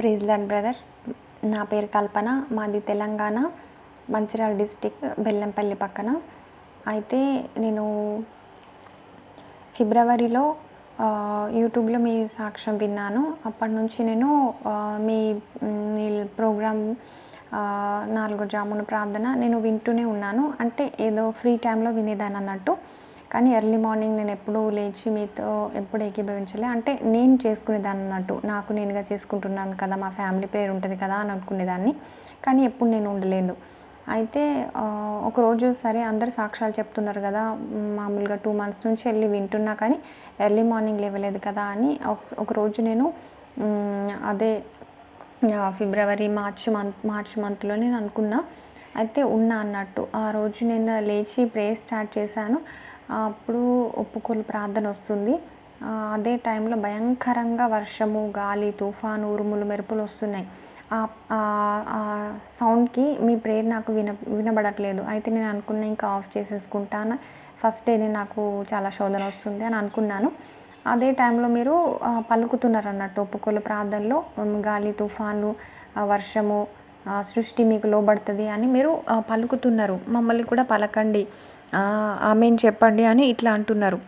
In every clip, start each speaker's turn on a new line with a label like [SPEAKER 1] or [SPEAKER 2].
[SPEAKER 1] Praise lord brother నా పేరు కల్పన మాది తెలంగాణ మంచిర్యాల డిస్టిక్ బెల్లంపల్లి పక్కన. అయితే నేను ఫిబ్రవరిలో యూట్యూబ్లో మీ సాక్ష్యం విన్నాను. అప్పటి నుంచి నేను మీ మీ ప్రోగ్రామ్ నాలుగు నాలుగో జామున ప్రార్థన నేను వింటూనే ఉన్నాను. అంటే ఏదో ఫ్రీ టైంలో వినేదాన్ని అన్నట్టు కానీ ఎర్లీ మార్నింగ్ నేను ఎప్పుడూ లేచి మీతో ఎప్పుడు ఏకీభవించలే. అంటే నేను చేసుకునేదాన్ని అన్నట్టు నాకు నేనుగా చేసుకుంటున్నాను కదా మా ఫ్యామిలీ పేరు ఉంటుంది కదా అని అనుకునేదాన్ని. కానీ ఎప్పుడు నేను ఉండలేను. అయితే ఒకరోజు సరే అందరు సాక్ష్యాలు చెప్తున్నారు కదా మామూలుగా టూ మంత్స్ నుంచి వెళ్ళి వింటున్నా కానీ ఎర్లీ మార్నింగ్ లేవలేదు కదా అని ఒక- ఒకరోజు నేను అదే ఫిబ్రవరి మార్చ్ మంత్ మార్చ్ మంత్లో నేను అనుకున్నా. అయితే ఉన్నా అన్నట్టు. ఆ రోజు నేను లేచి ప్రేయర్ స్టార్ట్ చేశాను. అప్పుడు ఒప్పుకోలు ప్రార్థన వస్తుంది. అదే టైంలో భయంకరంగా వర్షము గాలి తుఫాను ఉరుములు మెరుపులు వస్తున్నాయి. ఆ- సౌండ్కి మీ ప్రేయర్ నాకు విన వినబడట్లేదు. అయితే నేను అనుకున్న ఇంకా ఆఫ్ చేసేసుకుంటాను. ఫస్ట్ డేనే నాకు చాలా శోధన వస్తుంది అని అనుకున్నాను. అదే టైంలో మీరు పలుకుతున్నారు అన్నట్టు ఒప్పుకోలు ప్రార్థనలో గాలి తుఫాను వర్షము సృష్టి మీకు లోబడుతుంది అని మీరు పలుకుతున్నారు. మమ్మల్ని కూడా పలకండి. ఆమెను చెప్పండి అని ఇట్లా అంటున్నారు.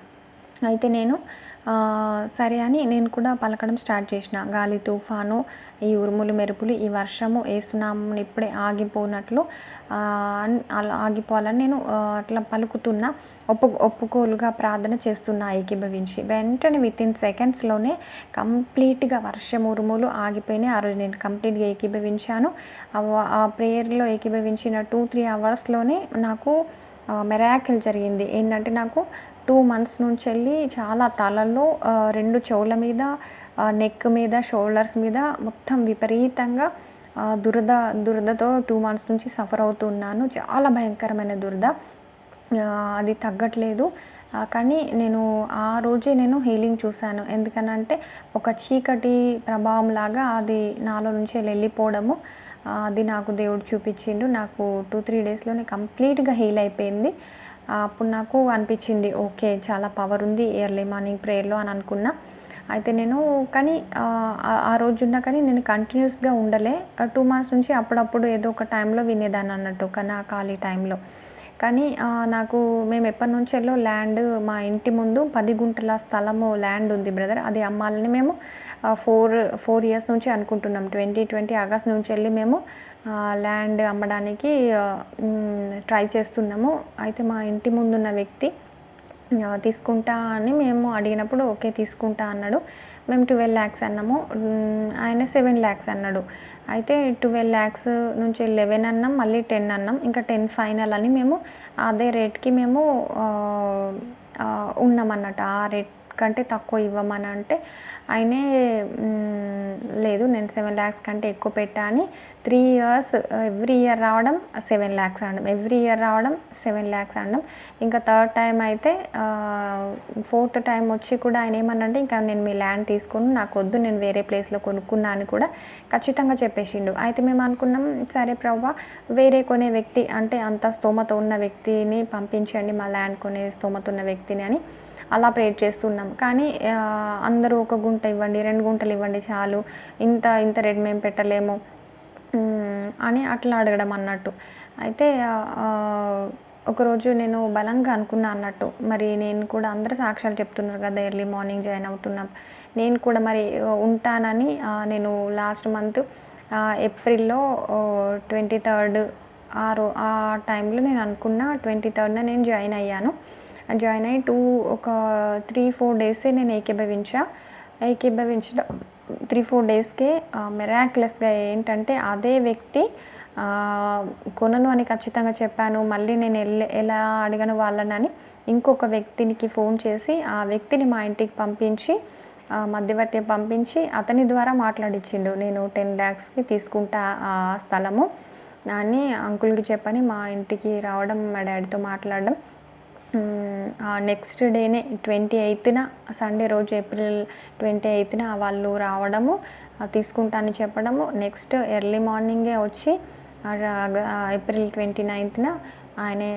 [SPEAKER 1] అయితే నేను సరే అని నేను కూడా పలకడం స్టార్ట్ చేసిన. గాలి తుఫాను ఈ ఉరుములు మెరుపులు ఈ వర్షము వేస్తున్నాము ఇప్పుడే ఆగిపోనట్లు అన్- అలా ఆగిపోవాలని నేను అట్లా పలుకుతున్నా. ఒప్పు ఒప్పుకోలుగా ప్రార్థన చేస్తున్నా ఏకీభవించి. వెంటనే విత్ ఇన్ సెకండ్స్లోనే కంప్లీట్గా వర్షం ఉరుములు ఆగిపోయినాయి. ఆ రోజు నేను కంప్లీట్గా ఏకీభవించాను. ఆ ప్రేయర్లో ఏకీభవించిన టూ త్రీ అవర్స్లోనే నాకు మెరాకిల్ జరిగింది. ఏంటంటే నాకు టూ మంత్స్ నుంచి వెళ్ళి చాలా తలలో రెండు చెవుల మీద నెక్ మీద షోల్డర్స్ మీద మొత్తం విపరీతంగా దురద దురదతో టూ మంత్స్ నుంచి సఫర్ అవుతున్నాను చాలా భయంకరమైన దురద. అది తగ్గట్లేదు. కానీ నేను ఆ రోజే నేను హీలింగ్ చూశాను. ఎందుకనంటే ఒక చీకటి ప్రభావం లాగా అది నాలో నుంచి వెళ్ళిపోవడము అది నాకు దేవుడు చూపించిండు. నాకు టూ త్రీ డేస్లోనే కంప్లీట్గా హీల్ అయిపోయింది. అప్పుడు నాకు అనిపించింది ఓకే చాలా పవర్ ఉంది ఎర్లీ మార్నింగ్ ప్రేయర్లో అని అనుకున్నా. అయితే నేను కానీ ఆ, రోజున్నా కానీ నేను కంటిన్యూస్గా ఉండలే. టూ మంత్స్ నుంచి అప్పుడప్పుడు ఏదో ఒక టైంలో వినేదాన్ని అన్నట్టు ఒక నా ఖాళీ టైంలో కానీ నాకు మేము ఎప్పటి నుంచెల్లో ల్యాండ్ మా ఇంటి ముందు పది గుంటల స్థలము ల్యాండ్ ఉంది బ్రదర్ అది అమ్మాలని మేము ఫోర్ ఫోర్ ఇయర్స్ నుంచి అనుకుంటున్నాం. ట్వంటీ ట్వంటీ ఆగస్ట్ నుంచి వెళ్ళి మేము ల్యాండ్ అమ్మడానికి ట్రై చేస్తున్నాము. అయితే మా ఇంటి ముందున్న వ్యక్తి తీసుకుంటా అని మేము అడిగినప్పుడు ఓకే తీసుకుంటా అన్నాడు. మేము ట్వెల్వ్ ల్యాక్స్ అన్నాము. ఆయన సెవెన్ ల్యాక్స్ అన్నాడు. అయితే ట్వెల్వ్ ల్యాక్స్ నుంచి లెవెన్ అన్నాం మళ్ళీ టెన్ అన్నాం. ఇంకా టెన్ ఫైనల్ అని మేము అదే రేట్కి మేము ఉన్నామన్నట్టు ఆ రేట్ కంటే తక్కువ ఇవ్వమని అంటే ఆయనే లేదు నేను సెవెన్ ల్యాక్స్ కంటే ఎక్కువ పెట్టా అని త్రీ ఇయర్స్ ఎవ్రీ ఇయర్ రావడం సెవెన్ ల్యాక్స్ అనడం ఎవ్రీ ఇయర్ రావడం సెవెన్ ల్యాక్స్ అనడం. ఇంకా థర్డ్ టైం అయితే ఫోర్త్ టైం వచ్చి కూడా ఆయన ఏమన్నంటే ఇంకా నేను మీ ల్యాండ్ తీసుకుని నాకు వద్దు నేను వేరే ప్లేస్లో కొనుక్కున్నా అని కూడా ఖచ్చితంగా చెప్పేసిండు. అయితే మేము అనుకున్నాం సరే ప్రభా వేరే కొనే వ్యక్తి అంటే అంత స్తోమత ఉన్న వ్యక్తిని పంపించండి మా ల్యాండ్ కొనే స్తోమత ఉన్న వ్యక్తిని అని అలా ప్రేర్ చేస్తున్నాం. కానీ అందరూ ఒక గుంట ఇవ్వండి రెండు గుంటలు ఇవ్వండి చాలు. ఇంత ఇంత రేట్ మేము పెట్టలేము. అని అట్లా అడగడం అన్నట్టు. అయితే ఒకరోజు నేను బలంగా అనుకున్నా అన్నట్టు. మరి నేను కూడా అందరు సాక్ష్యాలు చెప్తున్నారు కదా ఎర్లీ మార్నింగ్ జాయిన్ అవుతున్నాం. నేను కూడా మరి ఉంటానని నేను లాస్ట్ మంత్ ఏప్రిల్లో ట్వంటీ థర్డ్ ఆ రో ఆ టైంలో నేను అనుకున్న ట్వంటీ థర్డ్న నేను జాయిన్ అయ్యాను. జాయిన్ అయ్యి టూ ఒక త్రీ ఫోర్ డేసే నేను ఏకీభవించా ఏకీభవించిన త్రీ ఫోర్ డేస్కే మెరాక్లెస్గా ఏంటంటే అదే వ్యక్తి కొనను అని ఖచ్చితంగా చెప్పాను మళ్ళీ నేను వెళ్ళి ఎలా అడిగాను వాళ్ళనని ఇంకొక వ్యక్తినికి ఫోన్ చేసి ఆ వ్యక్తిని మా ఇంటికి పంపించి మధ్యవర్తి పంపించి అతని ద్వారా మాట్లాడించిండు నేను టెన్ ల్యాక్స్కి తీసుకుంటా ఆ స్థలము అని అంకుల్కి చెప్పని మా ఇంటికి రావడం మా డాడీతో మాట్లాడడం. నెక్స్ట్ డేనే ట్వంటీ ఎయిత్న సండే రోజు ఏప్రిల్ ట్వంటీ ఎయిత్న వాళ్ళు రావడము తీసుకుంటాను తీసుకుంటానని చెప్పడము. నెక్స్ట్ ఎర్లీ మార్నింగే వచ్చి ఏప్రిల్ ట్వంటీ నైన్త్న ఆయనే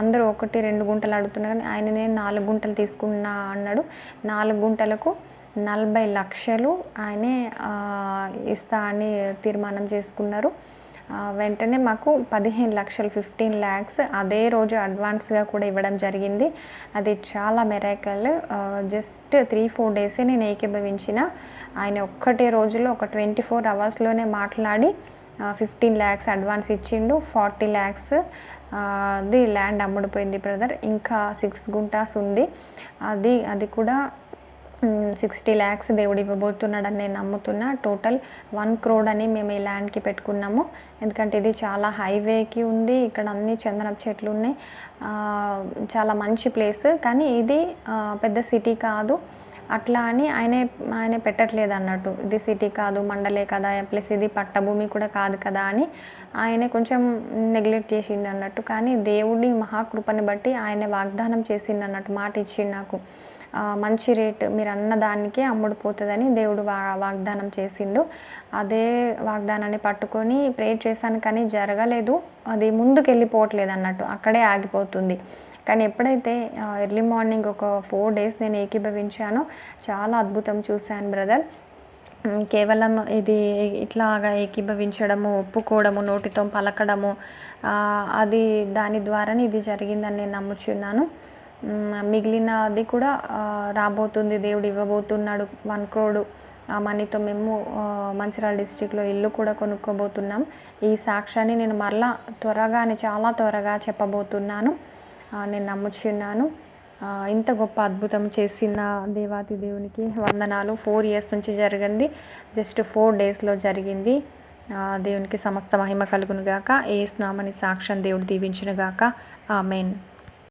[SPEAKER 1] అందరూ ఒకటి రెండు గుంటలు అడుగుతున్నారు కానీ ఆయన నేను నాలుగు గుంటలు తీసుకున్నా అన్నాడు. నాలుగు గుంటలకు నలభై లక్షలు ఆయనే ఇస్తా అని తీర్మానం చేసుకున్నారు. వెంటనే మాకు పదిహేను లక్షలు ఫిఫ్టీన్ ల్యాక్స్ అదే రోజు అడ్వాన్స్గా కూడా ఇవ్వడం జరిగింది. అది చాలా మెరాకల్. జస్ట్ త్రీ ఫోర్ డేసే నేను ఏకీభవించిన. ఆయన ఒక్కటే రోజులో ఒక ట్వంటీ ఫోర్ అవర్స్లోనే మాట్లాడి ఫిఫ్టీన్ ల్యాక్స్ అడ్వాన్స్ ఇచ్చిండు. ఫార్టీ ల్యాక్స్ అది ల్యాండ్ అమ్ముడిపోయింది బ్రదర్. ఇంకా సిక్స్ గుంటాస్ ఉంది. అది అది కూడా సిక్స్టీ ల్యాక్స్ దేవుడు ఇవ్వబోతున్నాడని నేను నమ్ముతున్నా. టోటల్ వన్ క్రోడ్ అని మేము ఈ ల్యాండ్కి పెట్టుకున్నాము. ఎందుకంటే ఇది చాలా హైవేకి ఉంది. ఇక్కడ అన్ని చందనపు చెట్లు ఉన్నాయి. చాలా మంచి ప్లేస్. కానీ ఇది పెద్ద సిటీ కాదు. అట్లా అని ఆయనే ఆయన పెట్టట్లేదు అన్నట్టు. ఇది సిటీ కాదు మండలే కదా ప్లస్ ఇది పట్టభూమి కూడా కాదు కదా అని ఆయనే కొంచెం నెగ్లెక్ట్ చేసిండు అన్నట్టు. కానీ దేవుడి మహాకృపని బట్టి ఆయన వాగ్దానం చేసిండు అన్నట్టు మాట ఇచ్చిండు నాకు. మంచి రేట్ మీరు అన్న దానికే అమ్ముడుపోతుందని దేవుడు వా వాగ్దానం చేసిండు. అదే వాగ్దానాన్ని పట్టుకొని ప్రే చేశాను కానీ జరగలేదు. అది ముందుకు వెళ్ళిపోవట్లేదు అన్నట్టు. అక్కడే ఆగిపోతుంది. కానీ ఎప్పుడైతే ఎర్లీ మార్నింగ్ ఒక ఫోర్ డేస్ నేను ఏకీభవించానో చాలా అద్భుతం చూశాను బ్రదర్. కేవలం ఇది ఇట్లాగా ఏకీభవించడము ఒప్పుకోవడము నోటితో పలకడము అది దాని ద్వారానే ఇది జరిగిందని నేను నమ్ముచున్నాను. మిగిలినది కూడా రాబోతుంది దేవుడు ఇవ్వబోతున్నాడు వన్ క్రోడు. ఆ మనీతో మేము మంచిర్యాల డిస్టిక్లో ఇల్లు కూడా కొనుక్కోబోతున్నాం. ఈ సాక్ష్యాన్ని నేను మరలా త్వరగానే చాలా త్వరగా చెప్పబోతున్నాను. నేను నమ్ముచున్నాను. ఇంత గొప్ప అద్భుతం చేసిన దేవాతి దేవునికి వందనాలు. ఫోర్ ఇయర్స్ నుంచి జరిగింది. జస్ట్ ఫోర్ డేస్లో జరిగింది. దేవునికి సమస్త మహిమ కలుగునుగాక. ఏ స్నామని సాక్ష్యం దేవుడు దీవించునుగాక. ఆ ఆమెన్.